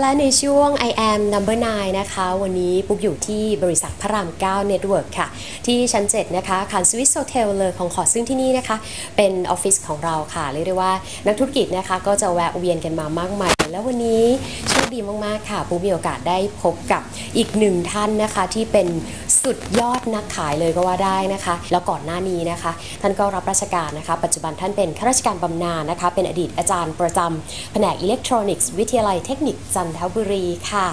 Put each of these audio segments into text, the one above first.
และในช่วง I am number 9นะคะ วันนี้ปุ๊กอยู่ที่บริษัทพระราม 9 Network ค่ะ ที่ชั้น 7 นะคะคานสวิสโซเทลเลยของขอซึ่งที่นี่นะคะ เป็นออฟฟิศของเราค่ะ เรียกได้ว่านักธุรกิจนะคะก็จะแวะเวียนกันมามากมาย แล้ววันนี้โชคดีมาก ๆ ค่ะ ปุ๊กมีโอกาสได้พบกับอีกหนึ่งท่านนะคะที่เป็น สุดยอดนักขายเลยก็ว่าได้นะคะ แล้วก่อนหน้านี้นะคะ ท่านก็รับราชการนะคะ ปัจจุบันท่านเป็นข้าราชการบำนาญนะคะ เป็นอดีตอาจารย์ประจำแผนกอิเล็กทรอนิกส์วิทยาลัยเทคนิคจันทบุรีค่ะ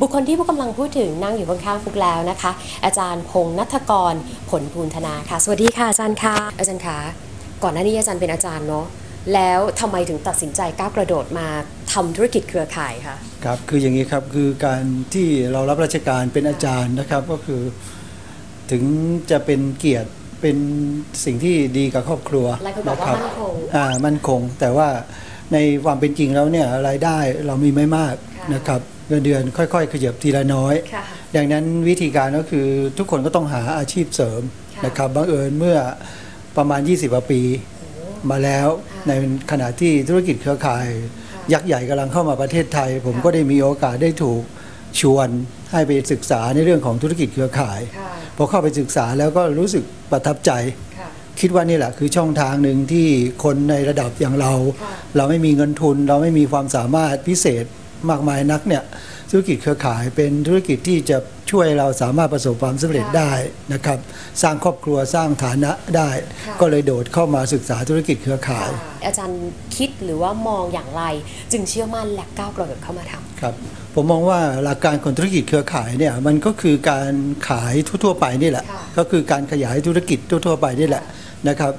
บุคคลที่ผู้กำลังพูดถึงนั่งอยู่ข้างๆฟุกแล้วนะคะ อาจารย์พงษ์นัทกรผลภูนธนาค่ะ สวัสดีค่ะอาจารย์ค่ะอาจารย์คะก่อนหน้านี้อาจารย์เป็นอาจารย์เนาะ แล้วทำไมถึงตัดสินใจก้าวกระโดดมาทำธุรกิจเครือข่ายคะ ครับคืออย่างนี้ครับคือการที่เรารับราชการเป็นอาจารย์นะครับก็คือ ถึงจะเป็นเกียรติเป็นสิ่งที่ดีกับครอบครัวหลายคนบอกว่าะรัมั่นคง อ่ามั่นคง แต่ว่าในความเป็นจริงแล้วเนี่ยรายได้เรามีไม่มากค่ะนะครับเงินเดือนค่อยๆ ขยับทีละน้อย ค่ะ ดังนั้นวิธีการก็คือทุกคนก็ต้องหาอาชีพเสริมค่ะ นะครับบังเอิญเมื่อประมาณ 20กว่าปีมาแล้วค่ะ ในขณะที่ธุรกิจเครือข่ายยักษ์ใหญ่กำลังเข้ามาประเทศไทย ผมค่ะก็ได้มีโอกาสได้ถูกชวนให้ไปศึกษาในเรื่องของธุรกิจเครือข่ายค่ะพอเข้าไปศึกษาแล้วก็รู้สึกประทับใจค่ะคิดว่านี่แหละคือช่องทางหนึ่งที่คนในระดับอย่างเราค่ะเราไม่มีเงินทุน เราไม่มีความสามารถพิเศษมากมายนักเนี่ย ธุรกิจเครือข่ายเป็นธุรกิจที่จะช่วยเราสามารถประสบความสำเร็จค่ะได้นะครับ สร้างครอบครัวสร้างฐานะได้ค่ะก็เลยโดดเข้ามาศึกษาธุรกิจเครือข่าย อาจารย์คิดหรือว่ามองอย่างไร จึงเชื่อมั่นและก้าวกระโดดเข้ามาทำครับผมมองว่าหลักการของธุรกิจเครือข่ายเนี่ยมันก็คือการขายทั่วๆไปนี่แหละค่ะก็คือการขยายธุรกิจทั่วๆไปนี่แหละนะครับ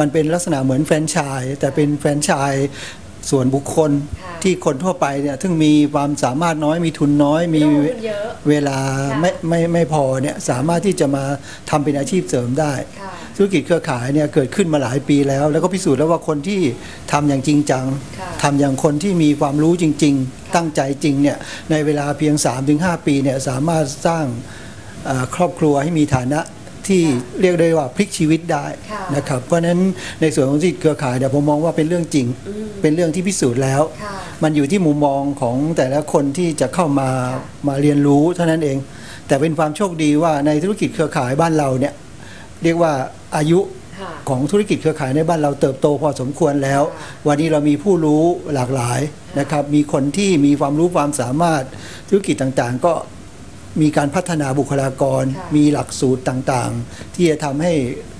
มันเป็นลักษณะเหมือนแฟรนไชส์แต่เป็นแฟรนไชส์ ส่วนบุคคลค่ะที่คนทั่วไปเนี่ยซึ่งมีความสามารถน้อยมีทุนน้อย มีไม่ต้องลงทุนเยอะเวลาค่ะไม่ไม่ไม่พอเนี่ยสามารถที่จะมาทำเป็นอาชีพเสริมได้ค่ะธุรกิจเครือข่ายเนี่ยเกิดขึ้นมาหลายปีแล้ว แล้วก็พิสูจน์แล้วว่าคนที่ทำอย่างจริงจังค่ะทำอย่างคนที่มีความรู้จริง ๆ ตั้งใจจริงเนี่ยในเวลาเพียง 3-5 ปีเนี่ยสามารถสร้างเอ่อครอบครัวให้มีฐานะ ที่ค่ะเรียกได้ว่าพลิกชีวิตได้ค่ะนะครับเพราะฉะนั้นในส่วนของธุรกิจเครือข่ายเนี่ยผมมองว่าเป็นเรื่องจริงอืมเป็นเรื่องที่พิสูจน์แล้วค่ะมันอยู่ที่มุมมองของแต่ละคนที่จะเข้ามาค่ะมาเรียนรู้เท่านั้นเอง แต่เป็นความโชคดีว่าในธุรกิจเครือข่ายบ้านเราเนี่ยเรียกว่าอายุค่ะของธุรกิจเครือข่ายในบ้านเราเติบโตพอสมควรแล้วค่ะวันนี้เรามีผู้รู้หลากหลายนะครับ มีคนที่มีความรู้ความสามารถธุรกิจต่างๆ ก็ มีการพัฒนาบุคลากรค่ะมีหลักสูตรต่างๆ ที่จะทำให้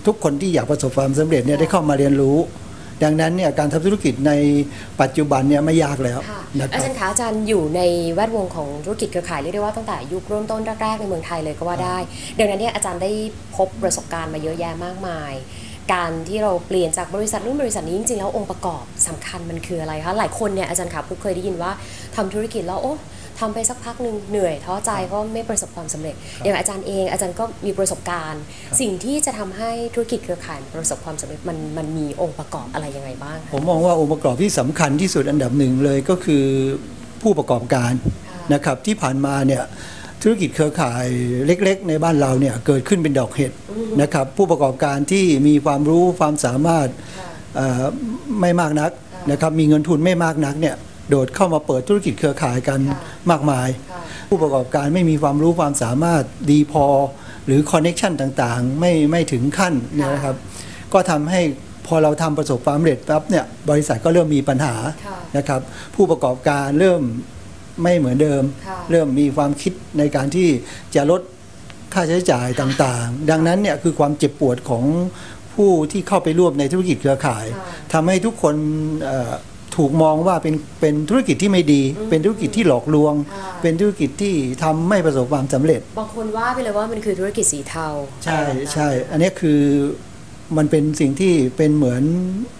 ทุกคนที่อยากประสบความสำเร็จเนี่ยค่ะได้เข้ามาเรียนรู้ ดังนั้นเนี่ยการทำธุรกิจในปัจจุบันเนี่ยไม่ยากแล้วค่ะนะคอารับจารย์คะอาจารย์อยู่ในแวดวงของธุรกิจเครือข่ายเรียกได้ว่าตั้งแต่ยุคเริ่มต้นแรกๆในเมืองไทยเลยก็ว่าได้ ดังนั้นเนี่ยอาจารย์ได้พบประสบการณ์มาเยอะแยะมากมายการที่เราเปลี่ยนจากบริษัทนู้นบริษัทนี้จริงๆแล้วองค์ประกอบสำคัญมันคืออะไรคะหลายคนเนี่ยอาจารย์ขาปุ๊กเคยได้ยินว่าทำธุรกิจแล้วโอ้ ทำไปสักพักหนึ่งเหนื่อยท้อใจเพราะไม่ประสบความสำเร็จ อย่างอาจารย์เองอาจารย์ก็มีประสบการณ์ สิ่งที่จะทำให้ธุรกิจเครือข่ายประสบความสำเร็จมันมันมีองค์ประกอบอะไรยังไงบ้างคะผมมองว่าองค์ประกอบที่สำคัญที่สุดอันดับหนึ่งเลยก็คือผู้ประกอบการค่ะนะครับที่ผ่านมาเนี่ยธุรกิจเครือข่ายเล็ก ๆ ในบ้านเราเนี่ยเกิดขึ้นเป็นดอกเห็ดนะครับผู้ประกอบการที่มีความรู้ความสามารถค่ะเอ่อไม่มากนักค่ะนะครับมีเงินทุนไม่มากนักเนี่ย โดดเข้ามาเปิดธุรกิจเครือข่ายกันค่ะมากมายค่ะผู้ประกอบการไม่มีความรู้ความสามารถดีพอ หรือคอนเน็ชันต่างๆ ไม่ไม่ถึงขั้นเนี่ยนะครับ ก็ทำให้พอเราทำประสบความสำเร็จปั๊บเนี่ยบริษัทก็เริ่มมีปัญหาค่ะนะครับ ผู้ประกอบการเริ่มไม่เหมือนเดิมค่ะเริ่มมีความคิดในการที่จะลดค่าใช้จ่ายต่างๆ ดังนั้นเนี่ยคือความเจ็บปวดของผู้ที่เข้าไปร่วมในธุรกิจเครือข่ายค่ะทำให้ทุกคนเอ่อ ถูกมองว่าเป็นเป็นธุรกิจที่ไม่ดี เป็นธุรกิจที่หลอกลวงค่ะเป็นธุรกิจที่ทำไม่ประสบความสำเร็จ บางคนว่าไปเลยว่ามันคือธุรกิจสีเทา ใช่ใช่ อันนี้คือมันเป็นสิ่งที่เป็นเหมือน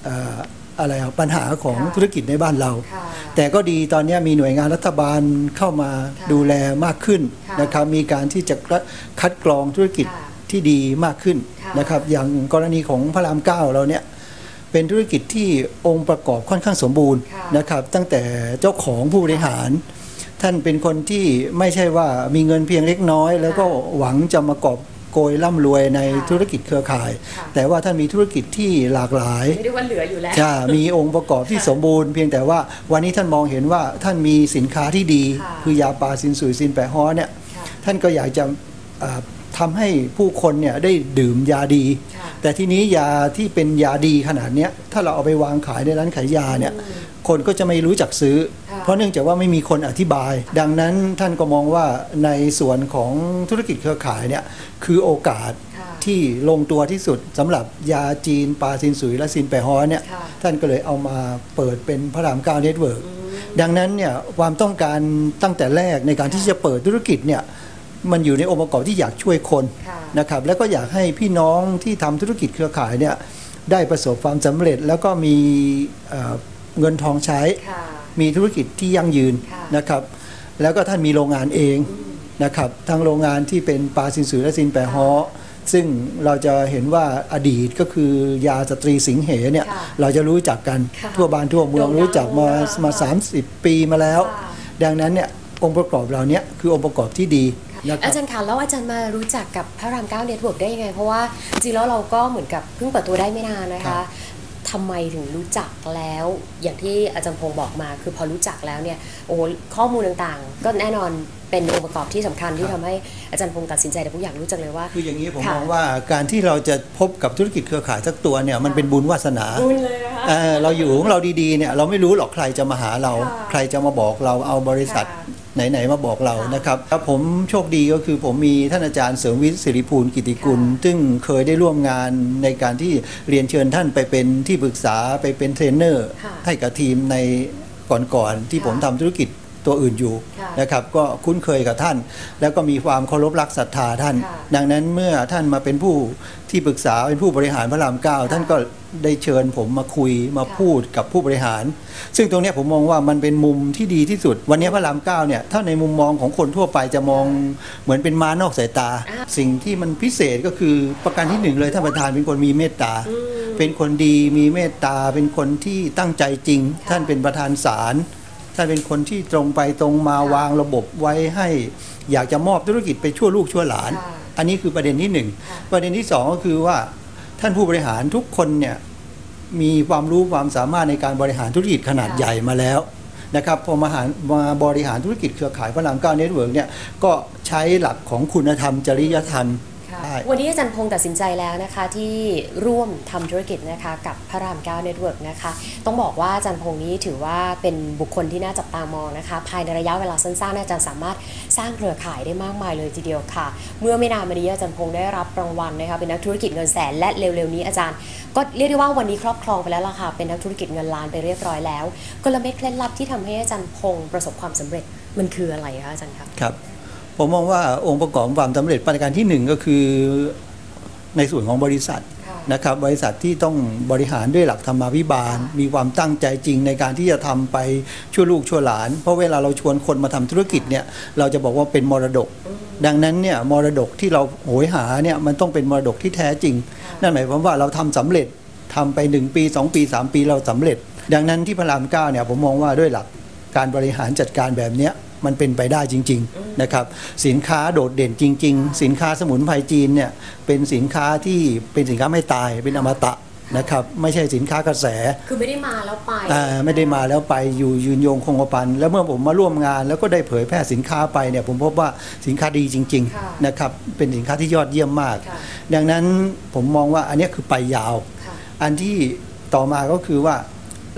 เอ่ออะไรอะปัญหาของค่ะธุรกิจในบ้านเราค่ะแต่ก็ดีตอนนี้มีหน่วยงานรัฐบาลเข้ามาค่ะดูแลมากขึ้นค่ะนะครับมีการที่จะคัดกรองธุรกิจค่ะที่ดีมากขึ้นค่ะนะครับอย่างกรณีของพระรามเก้าเราเนี่ย เป็นธุรกิจที่องค์ประกอบค่อนข้างสมบูรณ์ค่ะนะครับ ตั้งแต่เจ้าของผู้บริหาร ท่านเป็นคนที่ไม่ใช่ว่ามีเงินเพียงเล็กน้อย แล้วก็หวังจะมากอบโกยร่ำรวยในค่ะธุรกิจเครือข่ายค่ะแต่ว่าท่านมีธุรกิจที่หลากหลายไม่ได้ว่าเหลืออยู่แล้วจะมีองค์ประกอบที่ค่ะสมบูรณ์ เพียงแต่ว่าวันนี้ท่านมองเห็นว่าท่านมีสินค้าที่ดีค่ะคือยาปลาซินสุยซินแปะฮ้อเนี่ยค่ะท่านก็อยากจะ อ่าทำให้ผู้คนเนี่ยได้ดื่มยาดีค่ะแต่ทีนี้ยาที่เป็นยาดีขนาดเนี้ยถ้าเราเอาไปวางขายในร้านขายยาเนี่ยคนก็จะไม่รู้จักซื้อค่ะเพราะเนื่องจากว่าไม่มีคนอธิบาย ดังนั้นท่านก็มองว่าในส่วนของธุรกิจเครือข่ายเนี่ยคือโอกาสค่ะที่ลงตัวที่สุดสำหรับยาจีนปลาซินสุยและซินแปะฮ้อเนี่ยค่ะท่านก็เลยเอามาเปิดเป็นพระรามเก้าเน็ตเวิร์กดังนั้นเนี่ยความต้องการตั้งแต่แรกในการที่จะเปิดธุรกิจเนี่ย มันอยู่ในองค์ประกอบที่อยากช่วยคนค่ะนะครับแล้วก็อยากให้พี่น้องที่ทำธุรกิจเครือข่ายเนี่ยได้ประสบความสำเร็จแล้วก็มีเอ่อเงินทองใช้ค่ะมีธุรกิจที่ยั่งยืนค่ะนะครับ แล้วก็ท่านมีโรงงานเองนะครับทั้งโรงงานที่เป็นปลาซินสุยและซินแปะฮ้อซึ่งเราจะเห็นว่าอดีตก็คือยาสตรีสิงเหเนี่ยค่ะเราจะรู้จักกันค่ะทั่วบ้านทั่วเมืองโด่งดังรู้จักมาค่ะมา 30 ปีมาแล้วค่ะดังนั้นเนี่ยองค์ประกอบเราเนี้ยคือองค์ประกอบที่ดีนะค อารับจารย์คะแล้วอาจารย์มารู้จักกับพระรามเก้าเน็ตเวิร์กได้ยังไง เพราะว่าจริงๆแล้วเราก็เหมือนกับเพิ่งเปิดตัวได้ไม่นานนะครัคะบทำไมถึงรู้จักแล้วอย่างที่อาจารย์พงศ์บอกมา คือพอรู้จักแล้วเนี่ยโอ้โหข้อมูลต่างๆ ก็แน่นอนเป็นองค์ประกอบที่สำคัญที่ทำให้อาจารย์พงศ์ตัดสินใจแต่ผมอยากรู้จังเลยว่า คืออย่างนี้ผมค่ะมองว่าการที่เราจะพบกับธุรกิจเครือข่ายสักตัวเนี่ยมันเป็นบุญวาสนาบุญเลยนะคะเออเราอยู่ของเราดีๆเนี่ยเราไม่รู้หรอกใครจะมาหาเราค่ะใครจะมาบอกเราเอาบริษัทค่ะไหน ๆ มาบอกเราค่ะนะครับแล้วผมโชคดีก็คือผมมีท่านอาจารย์เสริมวิทย์สิริภูลกิติกุลค่ะซึ่งเคยได้ร่วมงานในการที่เรียนเชิญท่านไปเป็นที่ปรึกษาไปเป็นเทรนเนอร์ค่ะให้กับทีมในก่อนๆที่ค่ะผมทำธุรกิจตัวอื่นอยู่ค่ะนะครับ ก็คุ้นเคยกับท่าน แล้วก็มีความเคารพรักศรัทธาท่านค่ะดังนั้นเมื่อท่านมาเป็นผู้ที่ปรึกษาเป็นผู้บริหารพระรามเก้าค่ะท่านก็ ได้เชิญผมมาคุยมาค่ะพูดกับผู้บริหาร ซึ่งตรงเนี้ยผมมองว่ามันเป็นมุมที่ดีที่สุด วันนี้พระรามเก้าเนี่ยถ้าในมุมมองของคนทั่วไปจะมองเหมือนเป็นม้านอกสายตาอ่าสิ่งที่มันพิเศษก็คือประการที่หนึ่งเลยท่านประธานเป็นคนมีเมตตา เป็นคนดีมีเมตตา เป็นคนที่ตั้งใจจริงค่ะท่านเป็นประธานศาลท่านเป็นคนที่ตรงไปตรงมาค่ะวางระบบไว้ให้อยากจะมอบธุรกิจไปชั่วลูกชั่วหลานค่ะอันนี้คือประเด็นที่หนึ่งค่ะประเด็นที่สองก็คือว่า ท่านผู้บริหารทุกคนเนี่ยมีความรู้ความสามารถในการบริหารธุรกิจขนาดใหญ่มาแล้วนะครับพอมาหารมาบริหารธุรกิจเครือข่ายพระรามเก้าเน็ตเวิร์กเนี่ยก็ใช้หลักของคุณธรรมจริยธรรม วันนี้อาจารย์พงศ์ตัดสินใจแล้วนะคะที่ร่วมทำธุรกิจนะคะกับพระรามเก้าเน็ตเวิร์กนะคะต้องบอกว่าอาจารย์พงศ์นี้ถือว่าเป็นบุคคลที่น่าจับตามองนะคะ ภายในระยะเวลาสั้นๆอาจารย์สามารถสร้างเครือข่ายได้มากมายเลยทีเดียวค่ะ เมื่อไม่นานมานี้อาจารย์พงศ์ได้รับรางวัลนะคะเป็นนักธุรกิจเงินแสนและเร็วๆนี้อาจารย์ ก็เรียกได้ว่าวันนี้ครอบครองไปแล้วล่ะค่ะเป็นนักธุรกิจเงินล้านไปเรียบร้อยแล้วกลเม็ดเคล็ดลับที่ทำให้อาจารย์พงศ์ประสบความสำเร็จมันคืออะไรคะอาจารย์คะครับ ผมมองว่าองค์ประกอบความสำเร็จประการที่หนึ่งก็คือในส่วนของบริษัทค่ะนะครับบริษัทที่ต้องบริหารด้วยหลักธรรมาภิบาลค่ะมีความตั้งใจจริงในการที่จะทำไปชั่วลูกชั่วหลาน เพราะเวลาเราชวนคนมาทำธุรกิจเนี่ยเราจะบอกว่าเป็นมรดก ดังนั้นเนี่ยมรดกที่เราโหยหาเนี่ยมันต้องเป็นมรดกที่แท้จริง นั่นหมายความว่าเราทำสำเร็จทำไปหนึ่งปีสองปีสามปีเราสำเร็จ ดังนั้นที่พระรามเก้าเนี่ยผมมองว่าด้วยหลักการบริหารจัดการแบบเนี้ย มันเป็นไปได้จริงๆนะครับสินค้าโดดเด่นจริง ๆ สินค้าสมุนไพรจีนเนี่ยเป็นสินค้าที่เป็นสินค้าไม่ตายเป็นอมตะนะครับไม่ใช่สินค้ากระแส คือไม่ได้มาแล้วไปอ่าไม่ได้มาแล้วไปอยู่ยืนยงคงกระพันแล้วเมื่อผมมาร่วมงาน แล้วก็ได้เผยแพร่สินค้าไปเนี่ยผมพบว่าสินค้าดีจริงค่ะๆนะครับเป็นสินค้าที่ยอดเยี่ยมมากค่ะดังนั้นผมมองว่าอันเนี้ยคือไปยาวค่ะอันที่ต่อมาก็คือว่า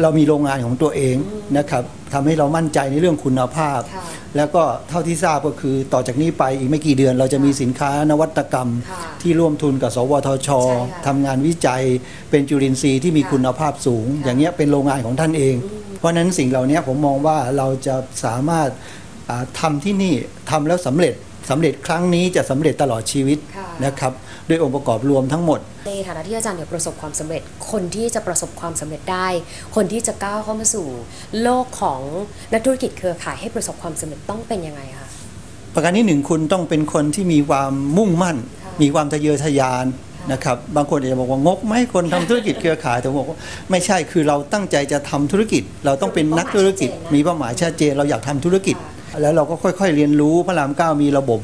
เรามีโรงงานของตัวเองนะครับ ทำให้เรามั่นใจในเรื่องคุณภาพค่ะแล้วก็เท่าที่ทราบก็คือต่อจากนี้ไปอีกไม่กี่เดือน เราจะมีสินค้านวัตกรรมค่ะที่ร่วมทุนกับ สวทชใช่ค่ะทำงานวิจัย เป็นจุลินทรีย์ที่มีค่ะคุณภาพสูงค่ะอย่างเงี้ยเป็นโรงงานของท่านเอง เพราะฉะนั้นสิ่งเหล่านี้ผมมองว่าเราจะสามารถอ่าทำาที่นี่ทำแล้วสำเร็จสำเร็จครั้งนี้จะสำเร็จตลอดชีวิตค่ะนะครับด้วยองค์ประกอบรวมทั้งหมด ในฐานะที่อาจารย์เนี่ยประสบความสำเร็จ คนที่จะประสบความสำเร็จได้ คนที่จะก้าวเข้ามาสู่ โลกของนักธุรกิจเครือข่ายให้ประสบความสำเร็จต้องเป็นยังไงคะประการที่หนึ่งคุณต้องเป็นคนที่มีความมุ่งมั่นค่ะมีความทะเยอทะยานค่ะนะครับบางคนอาจจะบอกว่างกไหมคนทำธุรกิจเครือข่ายแต่ผมบอกว่าไม่ใช่คือเราตั้งใจจะทำธุรกิจ เราต้องเป็นนักธุรกิจ มีเป้าหมายชัดเจนเราอยากทำธุรกิจ แล้วเราก็ค่อย ๆ เรียนรู้พระรามเก้ามีระบบ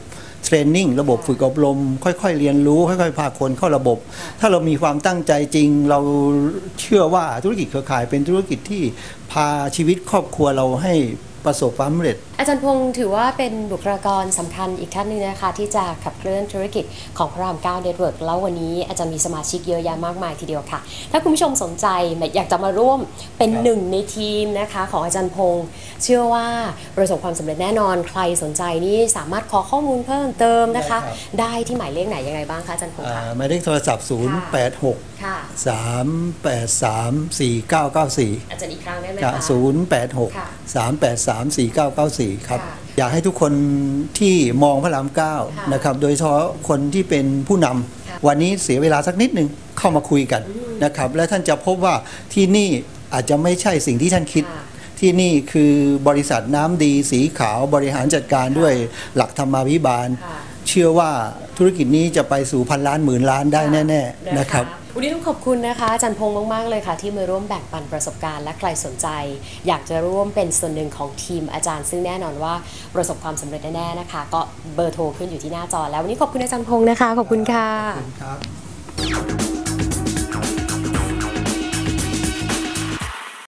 เทรนนิ่งระบบฝึกอบรม ค่อยๆ เรียนรู้ ค่อยๆ พาคนเข้าระบบ ถ้าเรามีความตั้งใจจริง เราเชื่อว่าธุรกิจเครือข่ายเป็นธุรกิจที่พาชีวิตครอบครัวเราให้ ประสบความสำเร็จ อาจารย์พงศ์ถือว่าเป็นบุคลากรสำคัญอีกท่านหนึงนะคะที่จะขับเคลื่อนธุรกิจของพระราม9 Network แล้ววันนี้อาจารย์มีสมาชิกเยอะแยะมากมายทีเดียวค่ะ ถ้าคุณผู้ชมสนใจอยากจะมาร่วมเป็นครับหนึ่งในทีมนะคะของอาจารย์พงศ์เชื่อว่าประสบความสำเร็จแน่นอนใครสนใจนี่สามารถขอข้อมูลเพิ่มเติมนะคะ ได้ที่หมายเลขไหนยังไงบ้างคะอาจารย์พงศ์อ่าคะหมายเลขโทรศัพท์0 8 6ค่ะ3 8 3 4 9 9 4อาจารย์อีกครั้งได้ไหมค่ะคะ0 8 6ค่ะ3 8 3 4 9 9 4ครับค่ะอยากให้ทุกคนที่มองพระรามเก้าค่ะนะครับ โดยเฉพาะคนที่เป็นผู้นำค่ะวันนี้เสียเวลาสักนิดหนึ่งเข้ามาคุยกันนะครับ และท่านจะพบว่าที่นี่อาจจะไม่ใช่สิ่งที่ท่านคิดค่ะที่นี่คือบริษัทน้ำดีสีขาวบริหารจัดการด้วยหลักธรรมาภิบาลค่ะเชื่อว่า ธุรกิจนี้จะไปสู่พันล้านหมื่นล้านได้แน่ๆนะครับ วันนี้ต้องขอบคุณนะคะอาจารย์พงษ์มาก ๆ เลยค่ะ ที่มาร่วมแบ่งปันประสบการณ์และใครสนใจ อยากจะร่วมเป็นส่วนหนึ่งของทีมอาจารย์ ซึ่งแน่นอนว่าประสบความสำเร็จแน่ๆนะคะ ก็เบอร์โทรขึ้นอยู่ที่หน้าจอแล้ววันนี้ขอบคุณอาจารย์พงษ์นะคะขอบคุณค่ะขอบคุณครับ